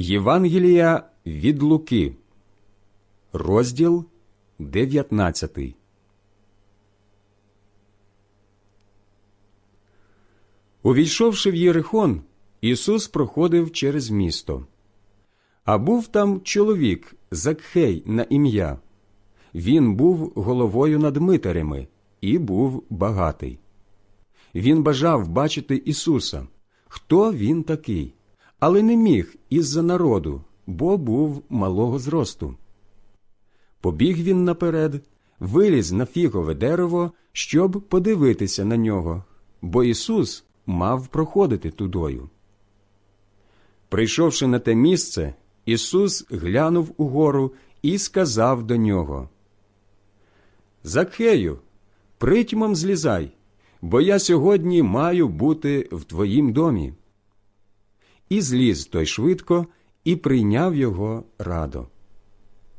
Євангелія від Луки, розділ 19. Увійшовши в Єрихон, Ісус проходив через місто. А був там чоловік Закхей на ім'я. Він був головою над митарями і був багатий. Він бажав бачити Ісуса, хто він такий, але не міг із-за народу, бо був малого зросту. Побіг він наперед, виліз на фігове дерево, щоб подивитися на нього, бо Ісус мав проходити тудою. Прийшовши на те місце, Ісус глянув угору і сказав до нього Закхею, притьмом злізай, бо я сьогодні маю бути в твоїм домі. І зліз той швидко і прийняв його радо.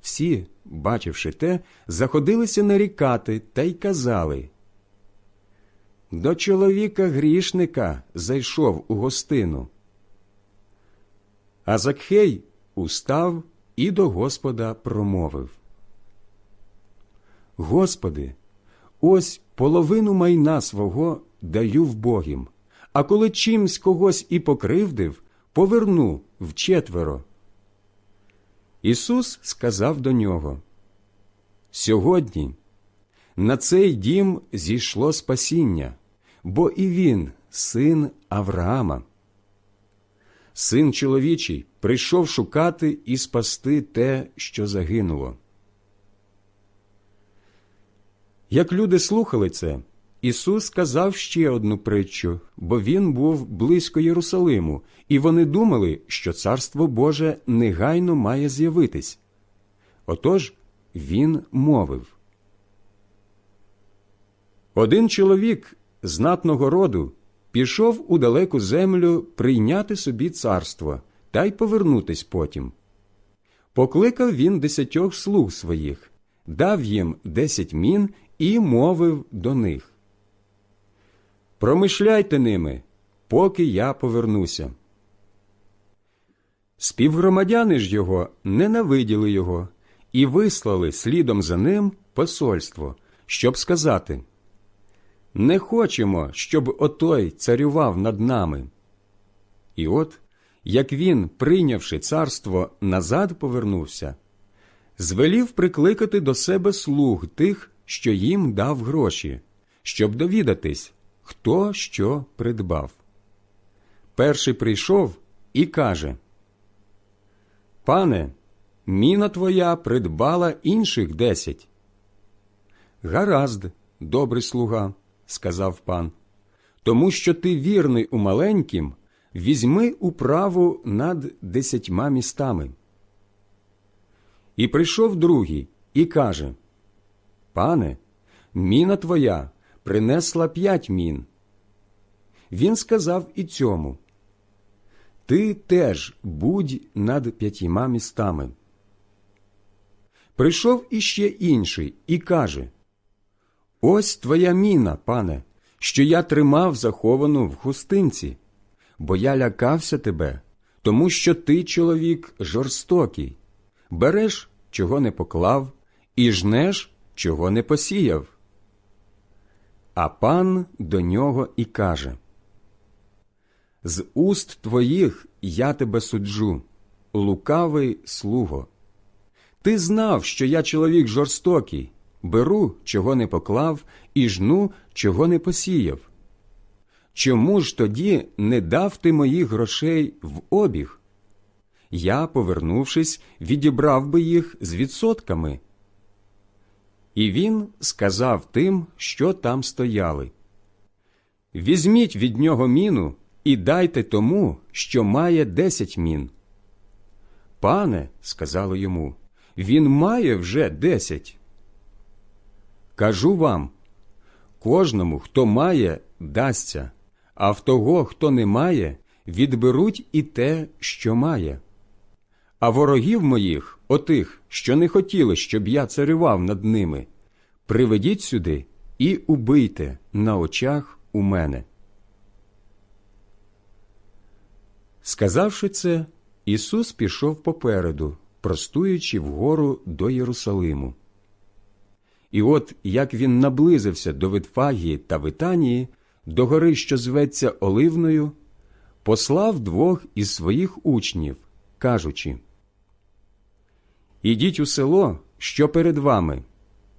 Всі, бачивши те, заходилися нарікати та й казали До чоловіка грішника зайшов у гостину. А Закхей устав і до Господа промовив Господи, ось половину майна свого даю в Богім, а коли чимсь когось і покривдив, поверну вчетверо. Ісус сказав до нього Сьогодні на цей дім зійшло спасіння, бо і він син Авраама. Син чоловічий прийшов шукати і спасти те, що загинуло. Як люди слухали це, Ісус сказав ще одну притчу, бо він був близько Єрусалиму, і вони думали, що Царство Боже негайно має з'явитись. Отож він мовив Один чоловік знатного роду пішов у далеку землю прийняти собі царство та й повернутись потім. Покликав він десятьох слуг своїх, дав їм десять мін і мовив до них Промишляйте ними, поки я повернуся. Співгромадяни ж його ненавиділи його і вислали слідом за ним посольство, щоб сказати Не хочемо, щоб отой царював над нами. І от, як він, прийнявши царство, назад повернувся, звелів прикликати до себе слуг тих, що їм дав гроші, щоб довідатись, хто що придбав. Перший прийшов і каже Пане, міна твоя придбала інших десять. Гаразд, добрий слуга, сказав пан, тому що ти вірний у маленькім, візьми управу над десятьма містами. І прийшов другий і каже Пане, міна твоя принесла п'ять мін. Він сказав і цьому Ти теж будь над п'ятьма містами. Прийшов іще інший і каже Ось твоя міна, пане, що я тримав заховану в хустинці, бо я лякався тебе, тому що ти, чоловік, жорстокий, береш, чого не поклав, і жнеш, чого не посіяв. А пан до нього і каже З уст твоїх я тебе суджу, лукавий слуго. Ти знав, що я чоловік жорстокий, беру, чого не поклав, і жну, чого не посіяв. Чому ж тоді не дав ти моїх грошей в обіг? Я, повернувшись, відібрав би їх з відсотками. І він сказав тим, що там стояли Візьміть від нього міну і дайте тому, що має десять мін. Пане, сказали йому, він має вже десять. Кажу вам кожному, хто має, дасться, а в того, хто не має, відберуть і те, що має. А ворогів моїх, отих, що не хотіли, щоб я царював над ними, приведіть сюди і убийте на очах у мене. Сказавши це, Ісус пішов попереду, простуючи вгору до Єрусалиму. І от як він наблизився до Витфагії та Витанії, до гори, що зветься Оливною, послав двох із своїх учнів, кажучи Ідіть у село, що перед вами.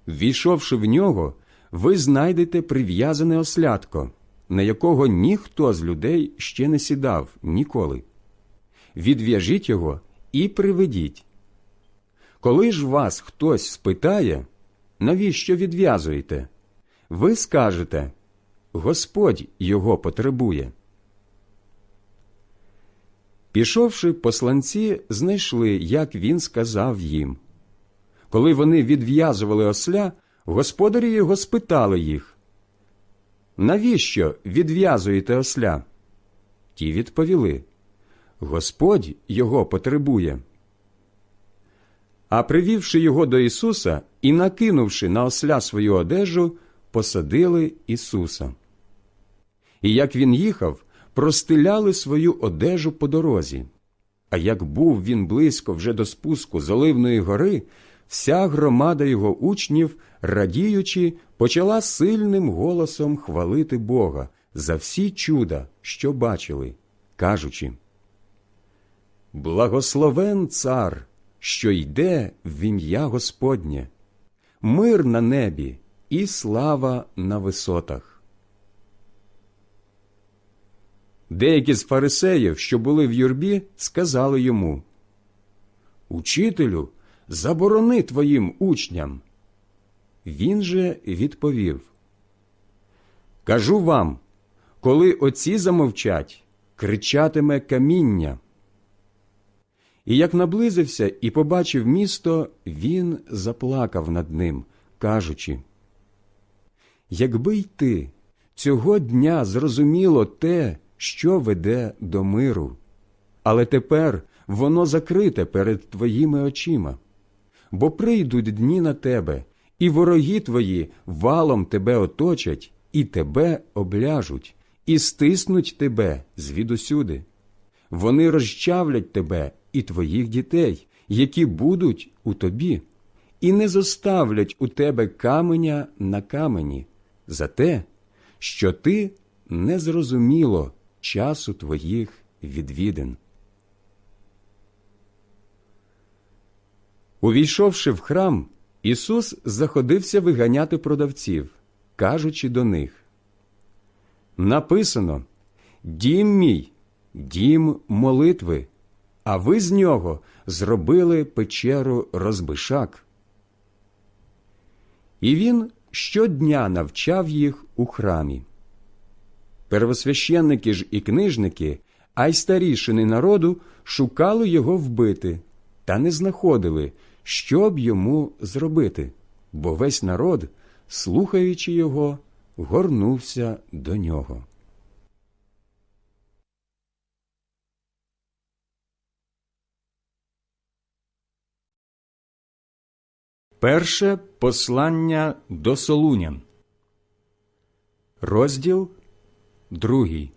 Ввійшовши в нього, ви знайдете прив'язане ослядко, на якого ніхто з людей ще не сідав ніколи. Відв'яжіть його і приведіть. Коли ж вас хтось спитає, навіщо відв'язуєте? Ви скажете Господь його потребує. Пішовши, посланці знайшли, як він сказав їм. Коли вони відв'язували осля, господарі його спитали їх Навіщо відв'язуєте осля? Ті відповіли Господь його потребує. А привівши його до Ісуса і накинувши на осля свою одежу, посадили Ісуса. І як він їхав, простиляли свою одежу по дорозі. А як був він близько вже до спуску з Оливної гори, вся громада його учнів, радіючи, почала сильним голосом хвалити Бога за всі чуда, що бачили, кажучи Благословен цар, що йде в ім'я Господнє, мир на небі і слава на висотах. Деякі з фарисеїв, що були в юрбі, сказали йому Учителю, заборони твоїм учням. Він же відповів Кажу вам, коли оці замовчать, кричатиме каміння. І як наблизився і побачив місто, він заплакав над ним, кажучи Якби й ти цього дня зрозуміло те, що веде до миру, але тепер воно закрите перед твоїми очима, бо прийдуть дні на тебе, і вороги твої валом тебе оточать, і тебе обляжуть, і стиснуть тебе звідусюди. Вони розчавлять тебе і твоїх дітей, які будуть у тобі, і не зоставлять у тебе каменя на камені. За те, що ти незрозуміло часу твоїх відвідин. Увійшовши в храм, Ісус заходився виганяти продавців, кажучи до них Написано Дім мій, дім молитви, а ви з нього зробили печеру розбишак. І він щодня навчав їх у храмі. Первосвященники ж і книжники, а й старішини народу шукали його вбити, та не знаходили, що б йому зробити, бо весь народ, слухаючи його, горнувся до нього. Перше послання до Солунян. Розділ другий.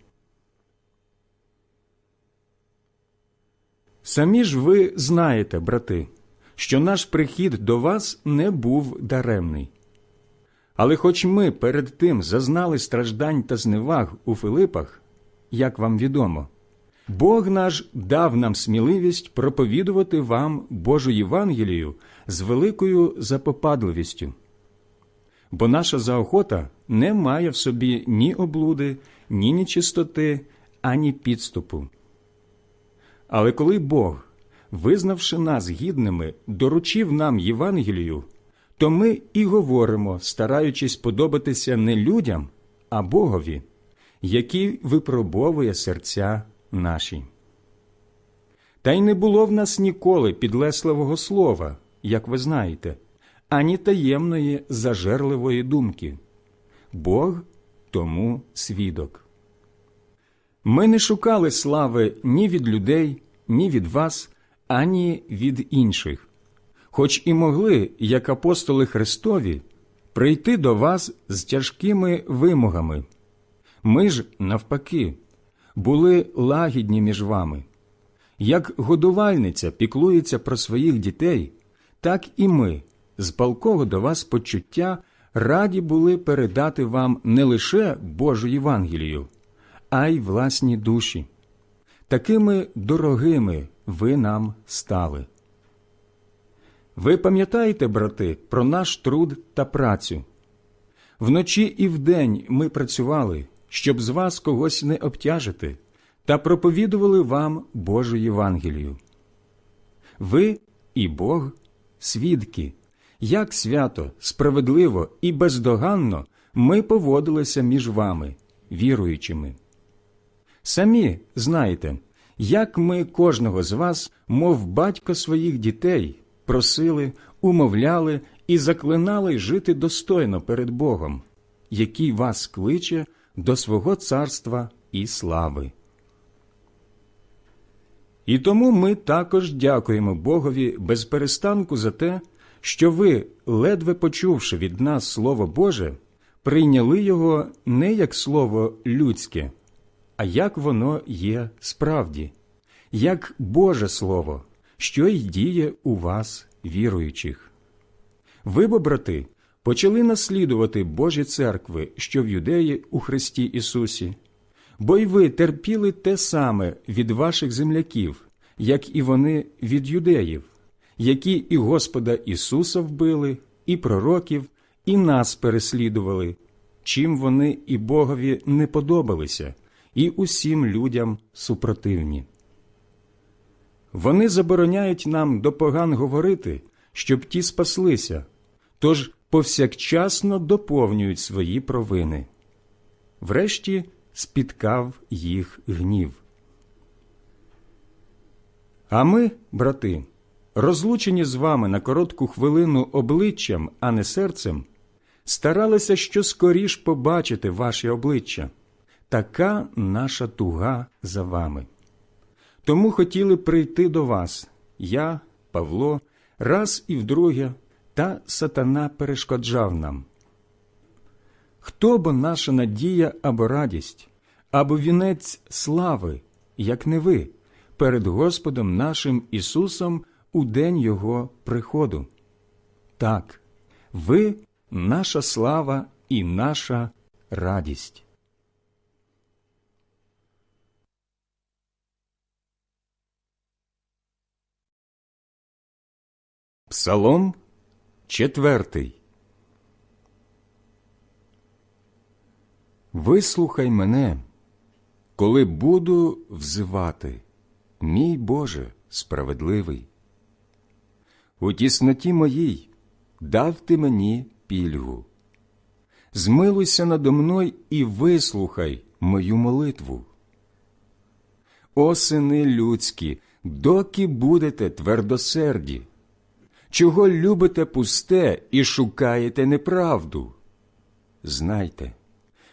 Самі ж ви знаєте, брати, що наш прихід до вас не був даремний. Але хоч ми перед тим зазнали страждань та зневаг у Филипах, як вам відомо, Бог наш дав нам сміливість проповідувати вам Божу Євангелію з великою запопадливістю. Бо наша заохота не має в собі ні облуди, ні нечистоти, ані підступу. Але коли Бог, визнавши нас гідними, доручив нам Євангелію, то ми і говоримо, стараючись подобатися не людям, а Богові, який випробовує серця наші. Та й не було в нас ніколи підлесливого слова, як ви знаєте, ані таємної зажерливої думки. Бог тому свідок. Ми не шукали слави ні від людей, ні від вас, ані від інших, хоч і могли, як апостоли Христові, прийти до вас з тяжкими вимогами. Ми ж, навпаки, були лагідні між вами. Як годувальниця піклується про своїх дітей, так і ми, з палкого до вас почуття, раді були передати вам не лише Божу Євангелію, а й власні душі. Такими дорогими ви нам стали. Ви пам'ятаєте, брати, про наш труд та працю. Вночі і вдень ми працювали, щоб з вас когось не обтяжити, та проповідували вам Божу Євангелію. Ви і Бог свідки, як свято, справедливо і бездоганно ми поводилися між вами, віруючими. Самі знаєте, як ми кожного з вас, мов батько своїх дітей, просили, умовляли і заклинали жити достойно перед Богом, який вас кличе до свого царства і слави. І тому ми також дякуємо Богові без перестанку за те, що ви, ледве почувши від нас Слово Боже, прийняли його не як слово людське, а як воно є справді, як Боже Слово, що й діє у вас, віруючих. Ви, бо, брати, почали наслідувати Божі церкви, що в юдеї у Христі Ісусі, бо й ви терпіли те саме від ваших земляків, як і вони від юдеїв, які і Господа Ісуса вбили, і пророків, і нас переслідували, чим вони і Богові не подобалися, і усім людям супротивні. Вони забороняють нам до поган говорити, щоб ті спаслися, тож повсякчасно доповнюють свої провини. Врешті спіткав їх гнів. А ми, брати, розлучені з вами на коротку хвилину обличчям, а не серцем, старалися що скоріш побачити ваші обличчя. Така наша туга за вами. Тому хотіли прийти до вас, я, Павло, раз і вдруге, та сатана перешкоджав нам. Хто бо наша надія або радість, або вінець слави, як не ви, перед Господом нашим Ісусом у день Його приходу? Так, ви наша слава і наша радість. Псалом четвертий. Вислухай мене, коли буду взивати, мій Боже справедливий. У тісноті моїй дав ти мені пільгу. Змилуйся надо мною і вислухай мою молитву. О сини людські, доки будете твердосерді, чого любите пусте і шукаєте неправду? Знайте,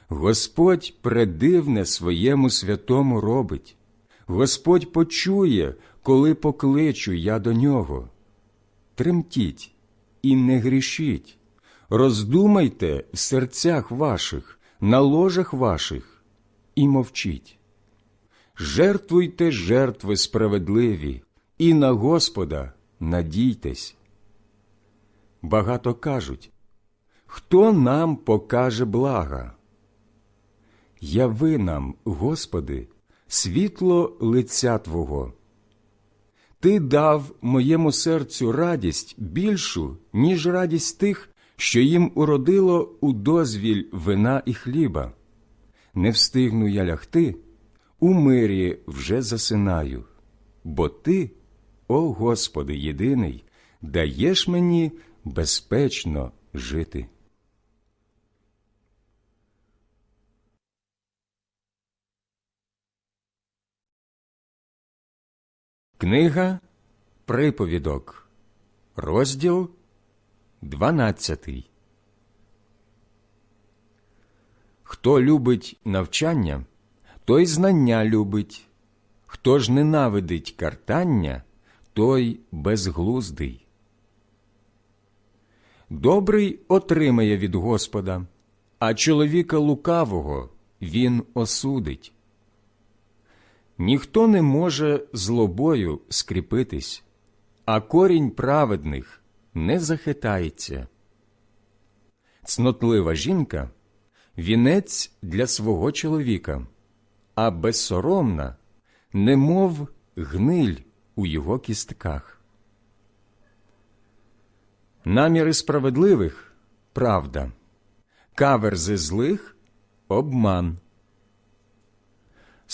Господь предивне своєму святому робить, Господь почує, коли покличу я до нього. Тремтіть і не грішіть, роздумайте в серцях ваших, на ложах ваших, і мовчіть. Жертвуйте жертви справедливі, і на Господа надійтесь. Багато кажуть, хто нам покаже блага? Яви нам, Господи, світло лиця Твого. Ти дав моєму серцю радість більшу, ніж радість тих, що їм уродило у дозвіль вина і хліба. Не встигну я лягти, у мирі вже засинаю, бо Ти, о Господи, єдиний, даєш мені безпечно жити. Книга Приповідок, розділ 12 Хто любить навчання, той знання любить, хто ж ненавидить картання, той безглуздий. Добрий отримає від Господа, а чоловіка лукавого він осудить. Ніхто не може злобою скріпитись, а корінь праведних не захитається. Цнотлива жінка вінець для свого чоловіка, а безсоромна, немов гниль у його кістках. Наміри справедливих правда, каверзи злих обман.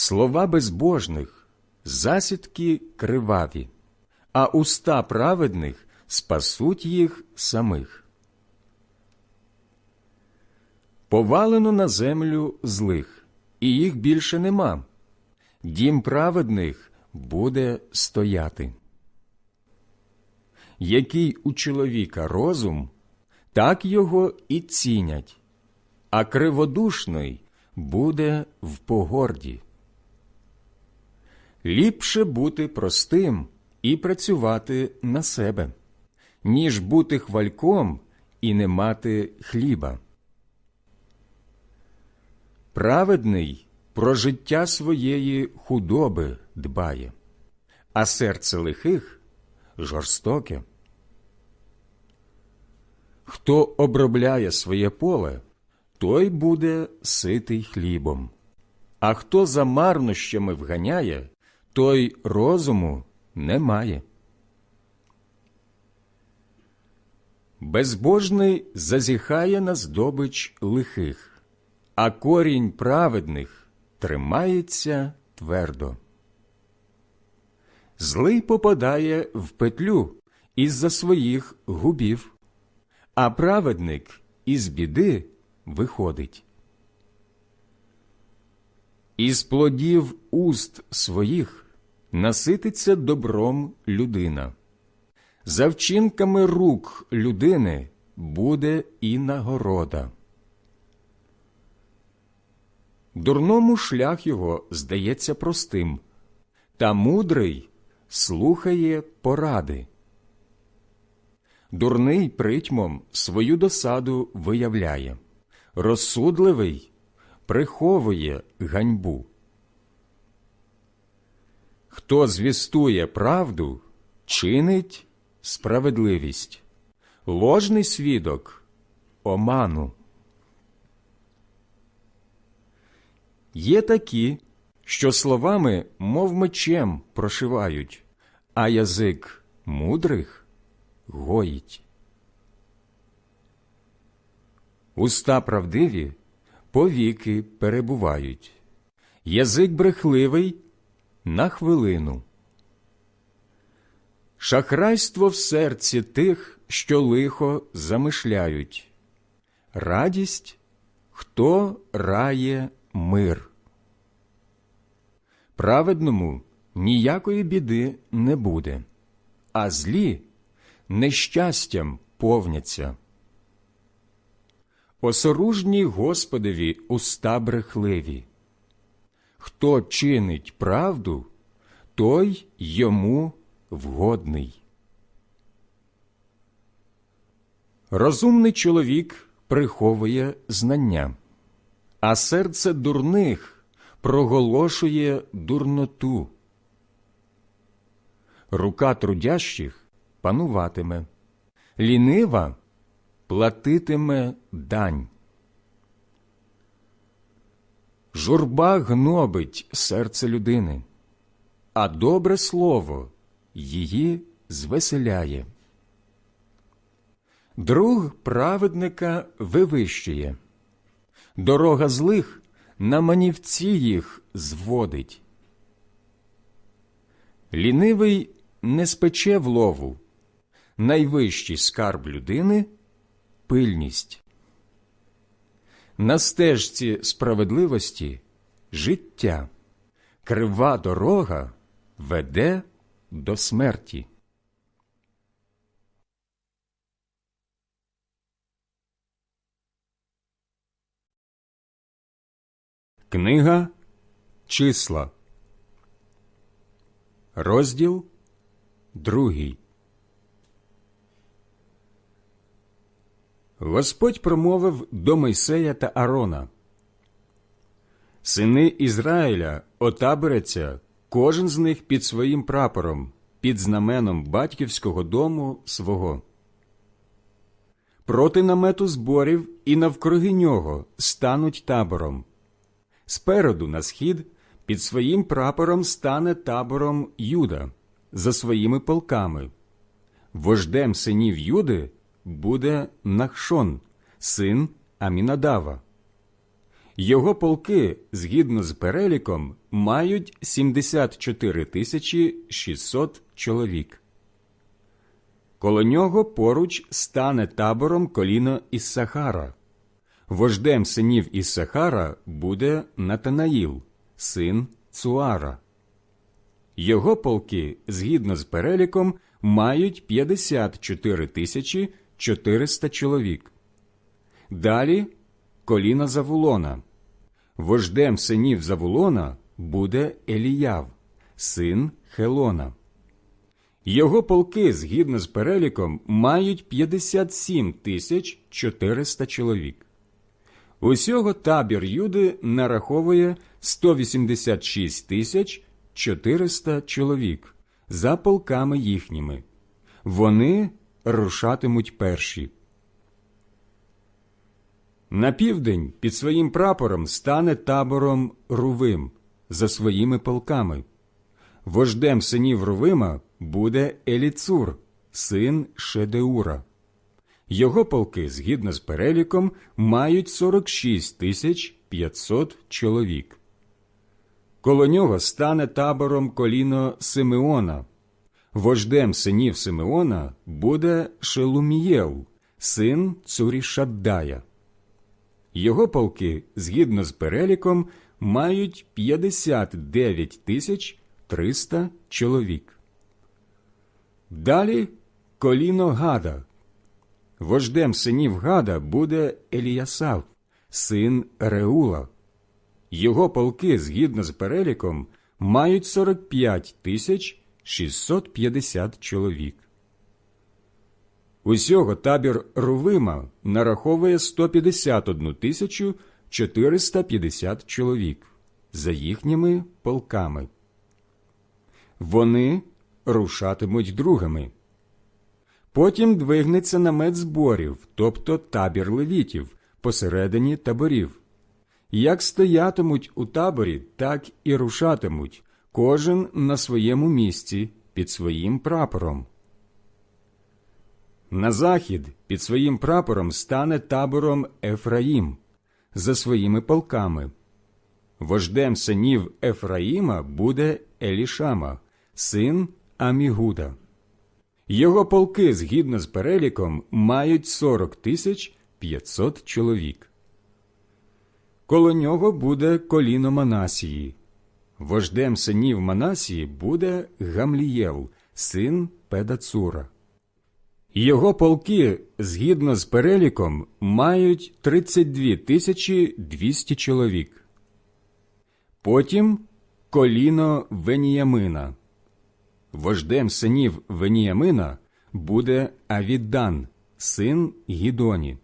Слова безбожних засідки криваві, а уста праведних спасуть їх самих. Повалено на землю злих, і їх більше нема. Дім праведних буде стояти. Який у чоловіка розум, так його і цінять, а криводушний буде в погорді. Ліпше бути простим і працювати на себе, ніж бути хвальком і не мати хліба. Праведний про життя своєї худоби дбає, а серце лихих жорстоке. Хто обробляє своє поле, той буде ситий хлібом, а хто за марнощами вганяє, той розуму не має. Безбожний зазіхає на здобич лихих, а корінь праведних тримається твердо. Злий попадає в петлю із-за своїх губів, а праведник із біди виходить. Із плодів уст своїх насититься добром людина. За вчинками рук людини буде і нагорода. Дурному шлях його здається простим, та мудрий слухає поради. Дурний притьмом свою досаду виявляє, розсудливий приховує ганьбу. Хто звістує правду, чинить справедливість, ложний свідок оману. Є такі, що словами, мов мечем, прошивають, а язик мудрих гоїть. Уста правдиві повіки перебувають, язик брехливий на хвилину. Шахрайство в серці тих, що лихо замишляють, радість, хто рає мир. Праведному ніякої біди не буде, а злі нещастям повняться. Осоружній Господові уста брехливі. Хто чинить правду, той йому вгодний. Розумний чоловік приховує знання, а серце дурних проголошує дурноту. Рука трудящих пануватиме, лінива платитиме дань. Журба гнобить серце людини, а добре слово її звеселяє. Друг праведника вивищує, дорога злих на манівці їх зводить. Лінивий не спече в лову, найвищий скарб людини пильність. На стежці справедливості життя, крива дорога веде до смерті. Книга Числа, розділ другий. Господь промовив до Мойсея та Арона Сини Ізраїля отаборяться кожен з них під своїм прапором, під знаменом батьківського дому свого. Проти намету зборів і навкруги нього стануть табором. Спереду на схід під своїм прапором стане табором Юда за своїми полками. Вождем синів Юди буде Нахшон, син Амінадава. Його полки, згідно з переліком, мають 74 тисячі 600 чоловік. Коло нього поруч стане табором коліно Іссахара. Вождем синів Іссахара буде Натанаїл, син Цуара. Його полки, згідно з переліком, мають 54 тисячі 400 чоловік. Далі коліна Завулона. Вождем синів Завулона буде Еліяв, син Хелона. Його полки, згідно з переліком, мають 57 тисяч 400 чоловік. Усього табір Юди нараховує 186 тисяч 400 чоловік за полками їхніми. Вони рушатимуть перші. На південь під своїм прапором стане табором Рувим за своїми полками. Вождем синів Рувима буде Еліцур, син Шедеура. Його полки, згідно з переліком, мають 46 тисяч 500 чоловік. Коло нього стане табором коліно Симеона. Вождем синів Симеона буде Шелумієл, син Цурішаддая. Його полки, згідно з переліком, мають 59 тисяч 300 чоловік. Далі коліно Гада. Вождем синів Гада буде Еліясав, син Реула. Його полки, згідно з переліком, мають 45 тисяч 650 чоловік. Усього табір Рувима нараховує 151 тисячу 450 чоловік за їхніми полками. Вони рушатимуть другими. Потім двигнеться намет зборів, тобто табір левітів, посередині таборів. Як стоятимуть у таборі, так і рушатимуть, кожен на своєму місці під своїм прапором. На захід під своїм прапором стане табором Ефраїм за своїми полками. Вождем синів Ефраїма буде Елішама, син Амігуда. Його полки, згідно з переліком, мають 40 тисяч 500 чоловік. Коло нього буде коліно Манасії. Вождем синів Манасії буде Гамлієл, син Педацура. Його полки, згідно з переліком, мають 32 тисячі 200 чоловік. Потім коліно Веніямина. Вождем синів Веніямина буде Авідан, син Гідоні.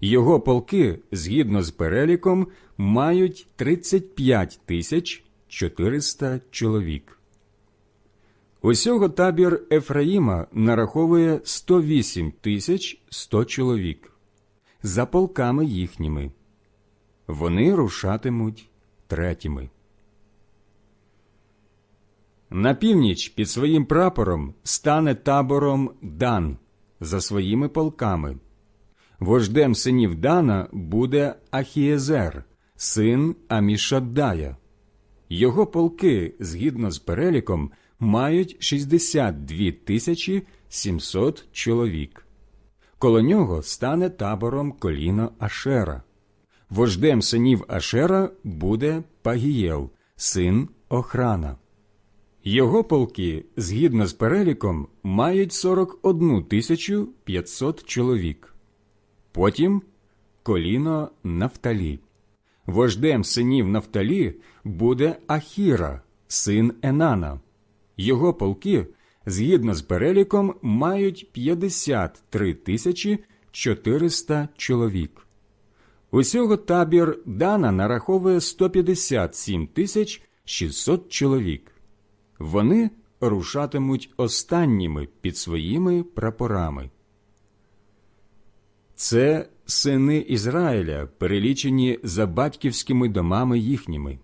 Його полки, згідно з переліком, мають 35 тисяч 400 чоловік. Усього табір Ефраїма нараховує 108 тисяч 100 чоловік за полками їхніми. Вони рушатимуть третіми. На північ під своїм прапором стане табором Дан за своїми полками. Вождем синів Дана буде Ахієзер, син Амішаддая. Його полки, згідно з переліком, мають 62 тисячі 700 чоловік. Коло нього стане табором коліно Ашера. Вождем синів Ашера буде Пагієл, син Охрана. Його полки, згідно з переліком, мають 41 тисячу 500 чоловік. Потім коліно Нафталі. Вождем синів Нафталі буде Ахіра, син Енана. Його полки, згідно з переліком, мають 53 тисячі 400 чоловік. Усього табір Дана нараховує 157 тисяч 600 чоловік. вони рушатимуть останніми під своїми прапорами. Це сини Ізраїля, перелічені за батьківськими домами їхніми.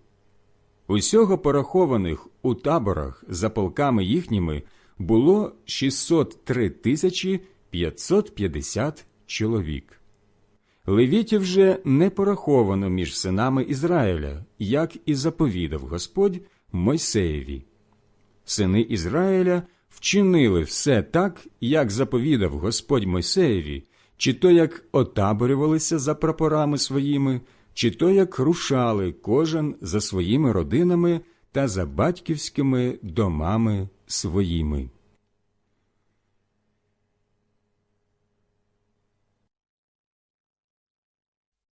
Усього порахованих у таборах за полками їхніми було 603 тисячі 550 чоловік. Левітів же не пораховано між синами Ізраїля, як і заповідав Господь Мойсеєві. Сини Ізраїля вчинили все так, як заповідав Господь Мойсеєві, чи то як отаборювалися за прапорами своїми, чи то як рушали кожен за своїми родинами та за батьківськими домами своїми.